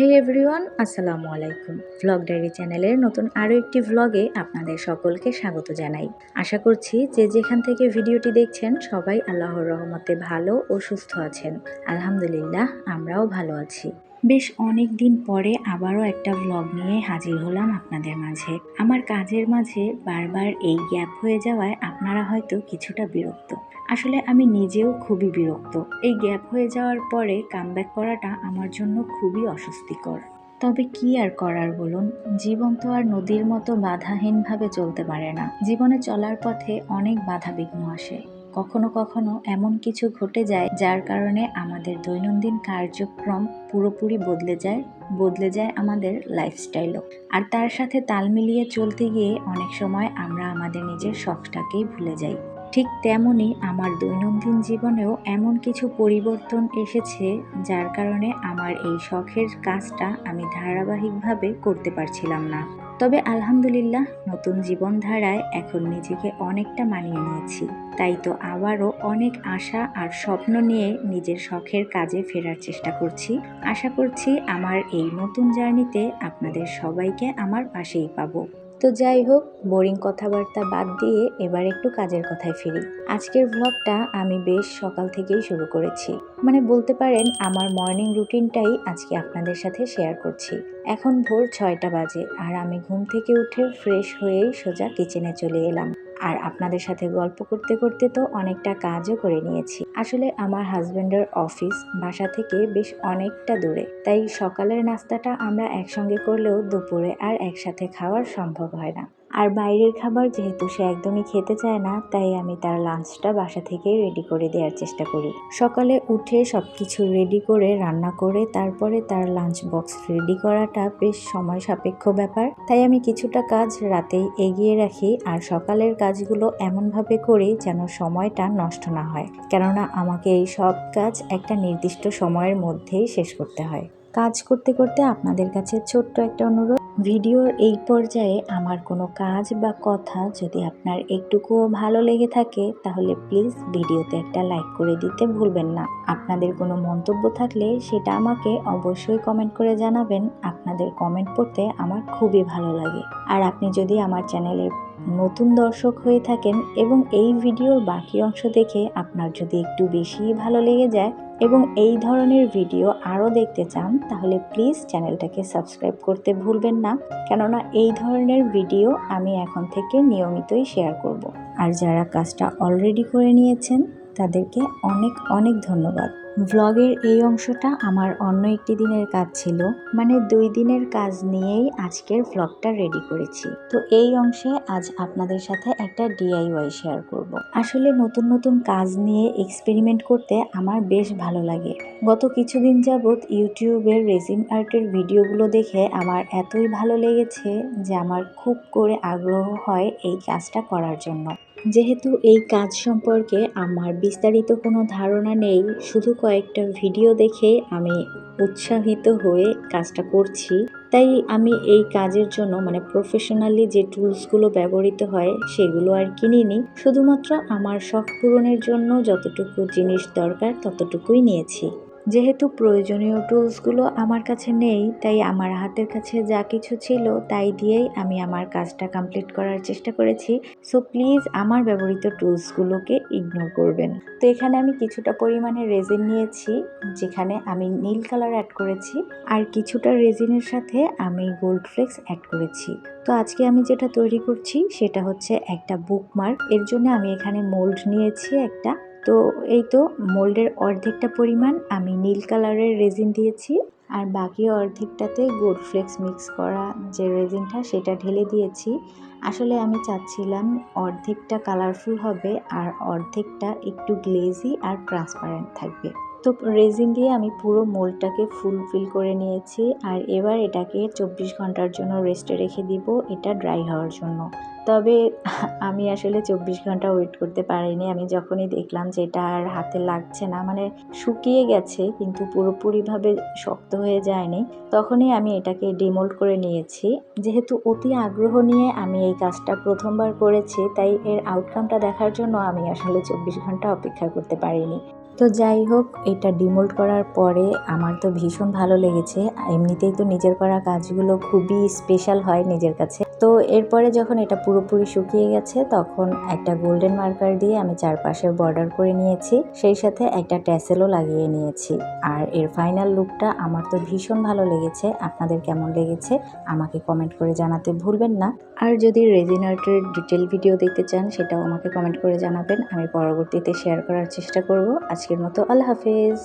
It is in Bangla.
হে এভরিওয়ান আসসালামু আলাইকুম। ভ্লগ ডায়েরি চ্যানেলের নতুন আরও একটি ভ্লগে আপনাদের সকলকে স্বাগত জানাই। আশা করছি যে যেখান থেকে ভিডিওটি দেখছেন, সবাই আল্লাহর রহমতে ভালো ও সুস্থ আছেন। আলহামদুলিল্লাহ, আমরাও ভালো আছি। বেশ অনেক দিন পরে আবারও একটা ভ্লগ নিয়ে হাজির হলাম আপনাদের মাঝে। আমার কাজের মাঝে বারবার এই গ্যাপ হয়ে যাওয়ায় আপনারা হয়তো কিছুটা বিরক্ত। আসলে আমি নিজেও খুবই বিরক্ত। এই গ্যাপ হয়ে যাওয়ার পরে কামব্যাক করাটা আমার জন্য খুবই অস্বস্তিকর। তবে কি আর করার বলুন? জীবন তো আর নদীর মতো বাধাহীনভাবে চলতে পারে না। জীবনে চলার পথে অনেক বাধা বিঘ্ন আসে। কখনো কখনো এমন কিছু ঘটে যায় যার কারণে আমাদের দৈনন্দিন কার্যক্রম পুরোপুরি বদলে যায় বদলে যায় আমাদের লাইফস্টাইলও আর তার সাথে তাল মিলিয়ে চলতে গিয়ে অনেক সময় আমরা আমাদের নিজের শখটাকেই ভুলে যাই। ঠিক তেমনই আমার দৈনন্দিন জীবনেও এমন কিছু পরিবর্তন এসেছে যার কারণে আমার এই শখের কাজটা আমি ধারাবাহিকভাবে করতে পারছিলাম না। তবে আলহামদুলিল্লাহ, নতুন জীবনধারায় এখন নিজেকে অনেকটা মানিয়ে নিয়েছি। তাই তো আবারও অনেক আশা আর স্বপ্ন নিয়ে নিজের শখের কাজে ফেরার চেষ্টা করছি। আশা করছি আমার এই নতুন জার্নিতে আপনাদের সবাইকে আমার পাশেই পাবো। তো যাই হোক বোরিং কথাবার্তা বাদ দিয়ে এবার একটু কাজের কথায় ফিরি। আজকের ব্লগটা আমি বেশ সকাল থেকেই শুরু করেছি। মানে বলতে পারেন, আমার মর্নিং রুটিনটাই আজকে আপনাদের সাথে শেয়ার করছি। এখন ভোর ছয়টা বাজে আর আমি ঘুম থেকে উঠে ফ্রেশ হয়েই সোজা কিচেনে চলে এলাম। আর আপনাদের সাথে গল্প করতে করতে তো অনেকটা কাজও করে নিয়েছি। আসলে আমার হাজব্যান্ডের অফিস বাসা থেকে বেশ অনেকটা দূরে, তাই সকালের নাস্তাটা আমরা একসঙ্গে করলেও দুপুরে আর একসাথে খাওয়ার সম্ভব হয় না। আর বাইরের খাবার যেহেতু সে একদমই খেতে চায় না, তাই আমি তার লাঞ্চটা বাসা থেকেই রেডি করে দেওয়ার চেষ্টা করি। সকালে উঠে সব কিছু রেডি করে রান্না করে তারপরে তার লাঞ্চ বক্স রেডি করাটা বেশ সময় সাপেক্ষ ব্যাপার। তাই আমি কিছুটা কাজ রাতেই এগিয়ে রাখি আর সকালের কাজগুলো এমনভাবে করি যেন সময়টা নষ্ট না হয়। কেননা আমাকে এই সব কাজ একটা নির্দিষ্ট সময়ের মধ্যেই শেষ করতে হয়। কাজ করতে করতে আপনাদের কাছে ছোট্ট একটা অনুরোধ। ভিডিওর এই পর্যায়ে আমার কোনো কাজ বা কথা যদি আপনার একটুকুও ভালো লেগে থাকে, তাহলে প্লিজ ভিডিওতে একটা লাইক করে দিতে ভুলবেন না। আপনাদের কোনো মন্তব্য থাকলে সেটা আমাকে অবশ্যই কমেন্ট করে জানাবেন। আপনাদের কমেন্ট পড়তে আমার খুবই ভালো লাগে। আর আপনি যদি আমার চ্যানেলের নতুন দর্শক হয়ে থাকেন এবং এই ভিডিওর বাকি অংশ দেখে আপনার যদি একটু বেশি ভালো লেগে যায় এবং এই ধরনের ভিডিও আরও দেখতে চান, তাহলে প্লিজ চ্যানেলটাকে সাবস্ক্রাইব করতে ভুলবেন না কেননা এই ধরনের ভিডিও আমি এখন থেকে নিয়মিতই শেয়ার করব। আর যারা কাজটা অলরেডি করে নিয়েছেন, তাদেরকে অনেক অনেক ধন্যবাদ ভ্লগের এই অংশটা আমার অন্য একটি দিনের কাজ ছিল মানে দুই দিনের কাজ নিয়েই আজকের ভ্লগটা রেডি করেছি। তো এই অংশে আজ আপনাদের সাথে একটা ডিআইওয়াই শেয়ার করব। আসলে নতুন নতুন কাজ নিয়ে এক্সপেরিমেন্ট করতে আমার বেশ ভালো লাগে। গত কিছুদিন যাবৎ ইউটিউবের রেজিন আর্টের ভিডিওগুলো দেখে আমার এতই ভালো লেগেছে যে আমার খুব করে আগ্রহ হয় এই কাজটা করার জন্য। যেহেতু এই কাজ সম্পর্কে আমার বিস্তারিত কোনো ধারণা নেই, শুধু কয়েকটা ভিডিও দেখে আমি উৎসাহিত হয়ে কাজটা করছি। তাই আমি এই কাজের জন্য মানে প্রফেশনালি যে টুলসগুলো ব্যবহৃত হয়, সেগুলো আর কিনিনি। শুধুমাত্র আমার শখ পূরণের জন্য যতটুকু জিনিস দরকার, ততটুকুই নিয়েছি। যেহেতু প্রয়োজনীয় টুলসগুলো আমার কাছে নেই, তাই আমার হাতের কাছে যা কিছু ছিল তাই দিয়েই আমি আমার কাজটা কমপ্লিট করার চেষ্টা করেছি। সো প্লিজ আমার ব্যবহৃত টুলসগুলোকে ইগনোর করবেন। তো এখানে আমি কিছুটা পরিমাণে রেজিন নিয়েছি, যেখানে আমি নীল কালার অ্যাড করেছি, আর কিছুটা রেজিনের সাথে আমি গোল্ড ফ্লেক্স অ্যাড করেছি। তো আজকে আমি যেটা তৈরি করছি, সেটা হচ্ছে একটা বুকমার্ক এর জন্য আমি এখানে মোল্ড নিয়েছি একটা তো এই তো মোল্ডের অর্ধেকটা পরিমাণ আমি নীল কালারের রেজিন দিয়েছি আর বাকি অর্ধেকটাতে গোল্ড ফ্লেক্স মিক্স করা যে রেজিনটা সেটা ঢেলে দিয়েছি। আসলে আমি চাচ্ছিলাম অর্ধেকটা কালারফুল হবে আর অর্ধেকটা একটু গ্লেজি আর ট্রান্সপারেন্ট থাকবে। তো রেজিন দিয়ে আমি পুরো মোলটাকে ফুলফিল করে নিয়েছি আর এবার এটাকে চব্বিশ ঘণ্টার জন্য রেস্টে রেখে দিব, এটা ড্রাই হওয়ার জন্য। তবে আমি আসলে চব্বিশ ঘণ্টা ওয়েট করতে পারিনি। আমি যখনই দেখলাম যে এটা আর হাতে লাগছে না মানে শুকিয়ে গেছে কিন্তু পুরোপুরিভাবে শক্ত হয়ে যায়নি, তখনই আমি এটাকে ডিমোল্ড করে নিয়েছি। যেহেতু অতি আগ্রহ নিয়ে আমি এই কাজটা প্রথমবার করেছি, তাই এর আউটকামটা দেখার জন্য আমি আসলে চব্বিশ ঘণ্টা অপেক্ষা করতে পারিনি। তো যাই হোক, এটা ডিমোল্ড করার পরে আমার তো ভীষণ ভালো লেগেছে। এমনিতেই তো নিজের করা কাজগুলো খুবই স্পেশাল হয় নিজের কাছে। তো এরপরে যখন এটা পুরোপুরি শুকিয়ে গেছে, তখন একটা গোল্ডেন মার্কার দিয়ে আমি চারপাশে বর্ডার করে নিয়েছি। সেই সাথে একটা ট্যাসেলও লাগিয়ে নিয়েছি। আর এর ফাইনাল লুকটা আমার তো ভীষণ ভালো লেগেছে। আপনাদের কেমন লেগেছে, আমাকে কমেন্ট করে জানাতে ভুলবেন না। আর যদি রেজিন আর্টের ডিটেল ভিডিও দেখতে চান, সেটাও আমাকে কমেন্ট করে জানাবেন। আমি পরবর্তীতে শেয়ার করার চেষ্টা করব। আজকের মতো আল্লাহ হাফেজ।